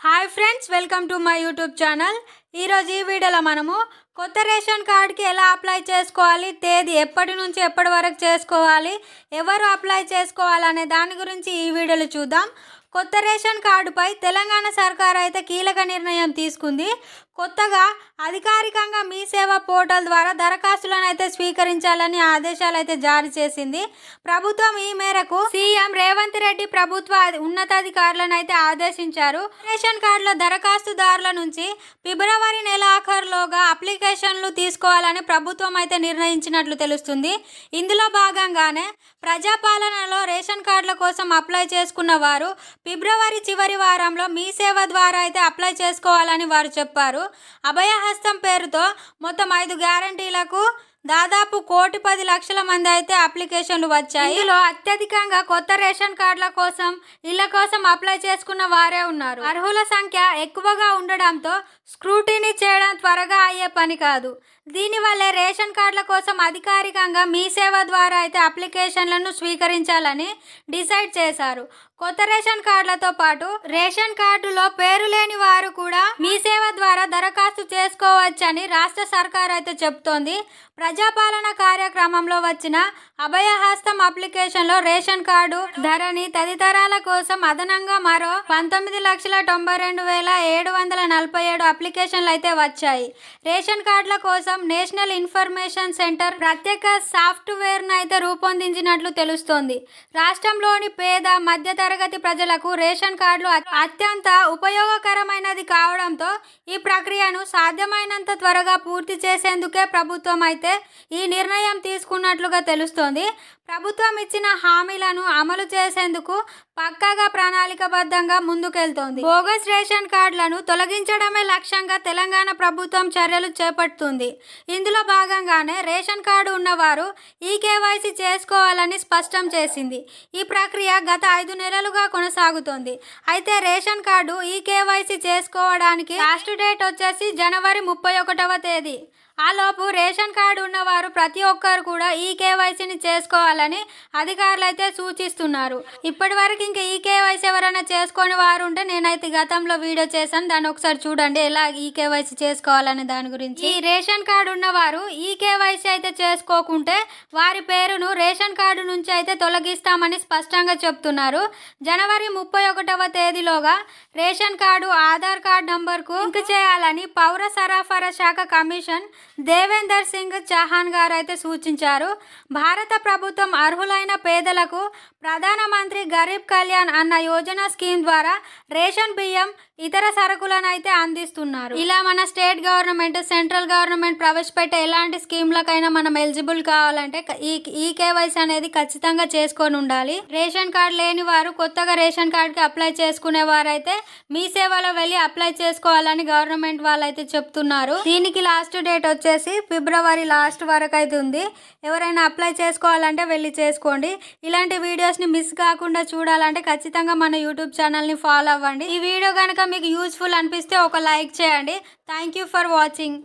Hi friends welcome to my YouTube channel ఈరోజు ఈ వీడియోలో మనము కొత్త రేషన్ కార్డ్కి ఎలా అప్లై చేసుకోవాలి తేదీ ఎప్పటి నుంచి ఎప్పటి వరకు చేసుకోవాలి ఎవరు అప్లై చేసుకోవాలనే దాని గురించి ఈ వీడియోలో చూద్దాం. కొత్త రేషన్ కార్డుపై తెలంగాణ సర్కార్ అయితే కీలక నిర్ణయం తీసుకుంది. కొత్తగా అధికారికంగా మీ సేవ పోర్టల్ ద్వారా దరఖాస్తులను అయితే స్వీకరించాలని ఆదేశాలు అయితే జారీ చేసింది. ప్రభుత్వం ఈ మేరకు సీఎం రేవంత్ రెడ్డి ప్రభుత్వ ఉన్నతాధికారులను అయితే ఆదేశించారు. రేషన్ కార్డుల దరఖాస్తుదారుల నుంచి ఫిబ్రవరి నెల లోగా అప్లికేషన్లు తీసుకోవాలని ప్రభుత్వం అయితే నిర్ణయించినట్లు తెలుస్తుంది. ఇందులో భాగంగానే ప్రజాపాలనలో రేషన్ కార్డుల కోసం అప్లై చేసుకున్న వారు ఫిబ్రవరి చివరి వారంలో మీ సేవ ద్వారా అయితే అప్లై చేసుకోవాలని వారు చెప్పారు. అభయహస్తం పేరుతో మొత్తం ఐదు గ్యారంటీలకు దాదాపు కోటి పది లక్షల మంది అయితే అప్లికేషన్లు వచ్చాయి. ఇందులో అత్యధికంగా కొత్త రేషన్ కార్డుల కోసం ఇళ్ళ కోసం అప్లై చేసుకున్న వారే ఉన్నారు. అర్హుల సంఖ్య ఎక్కువగా ఉండడంతో స్క్రూటీని చేయడం త్వరగా అయ్యే పని కాదు. దీనివల్ల రేషన్ కార్డుల కోసం అధికారికంగా మీ సేవ ద్వారా అయితే అప్లికేషన్లను స్వీకరించాలని డిసైడ్ చేశారు. కొత్త రేషన్ కార్డులతో పాటు రేషన్ కార్డులో పేరు లేని వారు కూడా మీ సేవ ద్వారా దరఖాస్తు చేసుకోవచ్చని రాష్ట్ర సర్కార్ అయితే చెప్తోంది ప్రజాపాలన కార్యక్రమంలో వచ్చిన అభయహస్తం అప్లికేషన్లో రేషన్ కార్డు ధరని తదితరాల కోసం అదనంగా మరో పంతొమ్మిది లక్షల తొంభై రెండు వేల ఏడు వందల నలభై ఏడు అప్లికేషన్లు అయితే వచ్చాయి. రేషన్ కార్డుల కోసం నేషనల్ ఇన్ఫర్మేషన్ సెంటర్ ప్రత్యేక సాఫ్ట్వేర్ను అయితే రూపొందించినట్లు తెలుస్తోంది. రాష్ట్రంలోని పేద మధ్యతరగతి ప్రజలకు రేషన్ కార్డులు అత్యంత ఉపయోగకరమైనది కావడంతో ఈ ప్రక్రియను సాధ్యమైనంత త్వరగా పూర్తి చేసేందుకే ప్రభుత్వం అయితే ఈ నిర్ణయం తీసుకున్నట్లుగా తెలుస్తోంది. ప్రభుత్వం ఇచ్చిన హామీలను అమలు చేసేందుకు పక్కాగా ప్రణాళికబద్ధంగా ముందుకెళ్తోంది. బోగస్ రేషన్ కార్డులను తొలగించడమే లక్ష్యంగా తెలంగాణ ప్రభుత్వం చర్యలు చేపడుతుంది. ఇందులో భాగంగానే రేషన్ కార్డు ఉన్నవారు ఈ కేవైసీ చేసుకోవాలని స్పష్టం చేసింది. ఈ ప్రక్రియ గత ఐదు నెలలుగా కొనసాగుతోంది. అయితే రేషన్ కార్డు ఈ కేవైసీ చేసుకోవడానికి లాస్ట్ డేట్ వచ్చేసి జనవరి ముప్పై ఒకటవ తేదీ. ఆలోపు రేషన్ కార్డు ఉన్నవారు ప్రతి ఒక్కరు కూడా ఈ కేవైసీని చేసుకోవాలని అధికారులు అయితే సూచిస్తున్నారు. ఇప్పటి వరకు ఇంకా ఈ కేవైసీ ఎవరైనా చేసుకొని వారు ఉంటే నేనైతే గతంలో వీడియో చేశాను. దాన్ని ఒకసారి చూడండి ఎలా ఈ కేవైసీ చేసుకోవాలనే దాని గురించి. ఈ రేషన్ కార్డు ఉన్నవారు ఈ కేవైసీ అయితే చేసుకోకుంటే వారి పేరును రేషన్ కార్డు నుంచి అయితే తొలగిస్తామని స్పష్టంగా చెప్తున్నారు. జనవరి ముప్పై ఒకటవ తేదీలోగా రేషన్ కార్డు ఆధార్ కార్డు నంబర్కు లింక్ చేయాలని పౌర సరఫరా శాఖ కమిషన్ దేవేందర్ సింగ్ చౌహాన్ గారు అయితే సూచించారు. భారత ప్రభుత్వం అర్హులైన పేదలకు ప్రధానమంత్రి గరీబ్ కళ్యాణ్ అన్న యోజన స్కీమ్ ద్వారా రేషన్ బియ్యం ఇతర సరుకులను అయితే అందిస్తున్నారు. ఇలా మన స్టేట్ గవర్నమెంట్ సెంట్రల్ గవర్నమెంట్ ప్రవేశపెట్టే ఎలాంటి స్కీమ్లకైనా మనం ఎలిజిబుల్ కావాలంటే ఈ ఈ కేవైసీ అనేది ఖచ్చితంగా చేసుకొని ఉండాలి. రేషన్ కార్డు లేని వారు కొత్తగా రేషన్ కార్డుకి అప్లై చేసుకునే వారైతే మీ సేవలో వెళ్ళి అప్లై చేసుకోవాలని గవర్నమెంట్ వాళ్ళు అయితే చెప్తున్నారు. దీనికి లాస్ట్ డేట్ వచ్చేసి ఫిబ్రవరి లాస్ట్ వరకు అయితే ఉంది. ఎవరైనా అప్లై చేసుకోవాలంటే వెళ్ళి చేసుకోండి. ఇలాంటి వీడియోస్ని మిస్ కాకుండా చూడాలంటే ఖచ్చితంగా మన యూట్యూబ్ ఛానల్ని ఫాలో అవ్వండి. ఈ వీడియో కనుక మీకు యూజ్ఫుల్ అనిపిస్తే ఒక లైక్ చేయండి. Thank you for watching